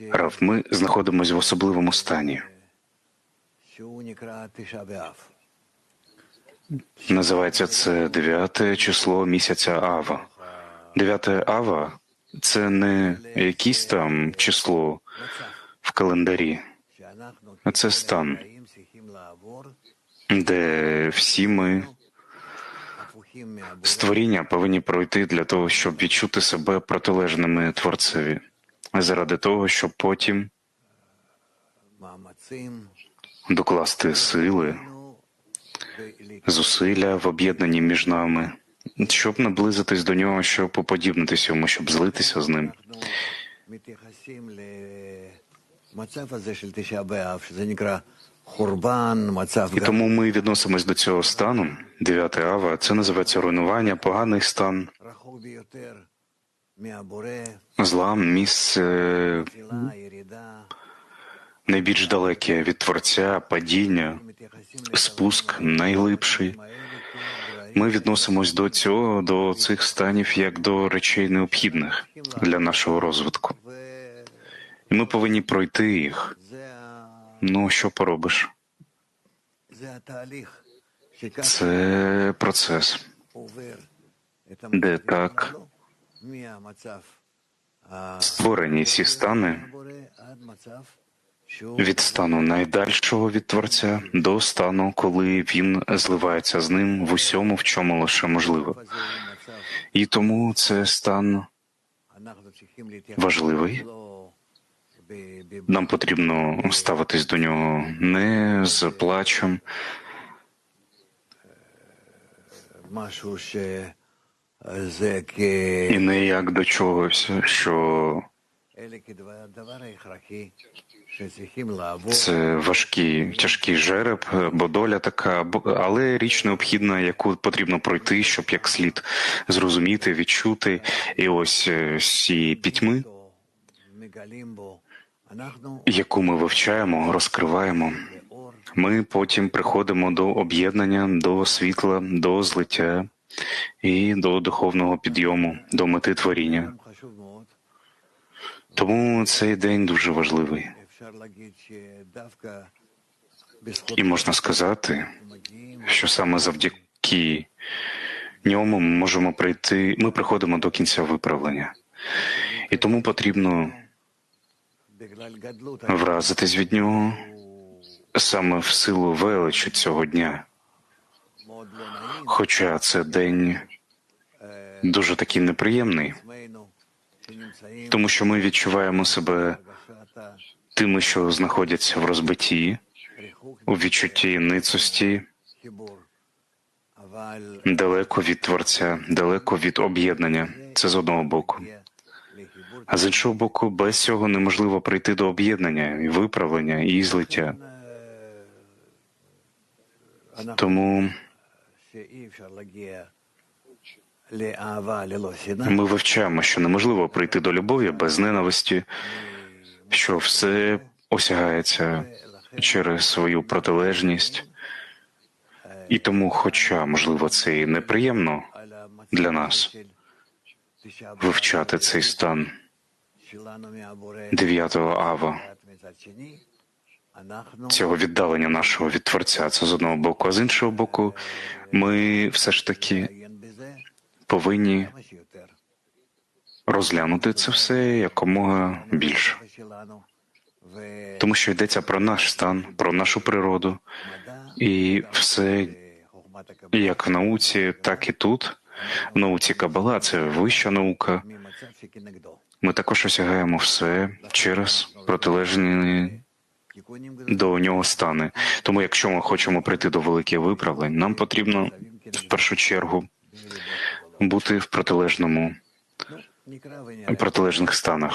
Рав, ми знаходимося в особливому стані. Називається це дев'яте число місяця Ава. Дев'яте Ава це не якесь там число в календарі, а це стан, де всі ми створіння повинні пройти для того, щоб відчути себе протилежними творцеві заради того, щоб потім докласти сили, зусилля в об'єднанні між нами, щоб наблизитись до нього, щоб уподібнитися йому, щоб злитися з ним. І тому ми відносимось до цього стану. 9 ава це називається руйнування, поганий стан. Злам, місце найбільш далеке від творця, падіння, спуск найглибший. Ми відносимось до цього, до цих станів як до речей необхідних для нашого розвитку. І Ми повинні пройти їх. Ну що поробиш? Це процес, де так Створені ці стани від стану найдальшого від Творця до стану, коли він зливається з ним в усьому, в чому лише можливо. І тому це стан важливий. Нам потрібно ставитись до нього не з плачем. І не як до чогось, що це важкі, тяжкий жереб, бо доля така, але річ необхідна, яку потрібно пройти, щоб як слід зрозуміти, відчути. І ось е, всі пітьми, яку ми вивчаємо, розкриваємо. Ми потім приходимо до об'єднання, до світла, до злиття і до духовного підйому, до мети творіння. Тому цей день дуже важливий. І можна сказати, що саме завдяки ньому ми можемо прийти, ми приходимо до кінця виправлення, і тому потрібно вразитись від нього саме в силу величі цього дня. Хоча це день дуже такий неприємний, тому що ми відчуваємо себе тими, що знаходяться в розбитті, у відчутті ницості, далеко від творця, далеко від об'єднання. Це з одного боку. А з іншого боку, без цього неможливо прийти до об'єднання і виправлення і злиття. Тому ми вивчаємо, що неможливо прийти до любові без ненависті, що все осягається через свою протилежність, і тому, хоча, можливо, це і неприємно для нас вивчати цей стан. Дев'ятого ава цього віддалення нашого від Творця. Це з одного боку, а з іншого боку, ми все ж таки повинні розглянути це все якомога більше. Тому що йдеться про наш стан, про нашу природу і все як в науці, так і тут. В науці Кабала це вища наука. Ми також осягаємо все через протилежний до нього стане. Тому, якщо ми хочемо прийти до великих виправлень, нам потрібно в першу чергу бути в протилежному протилежних станах.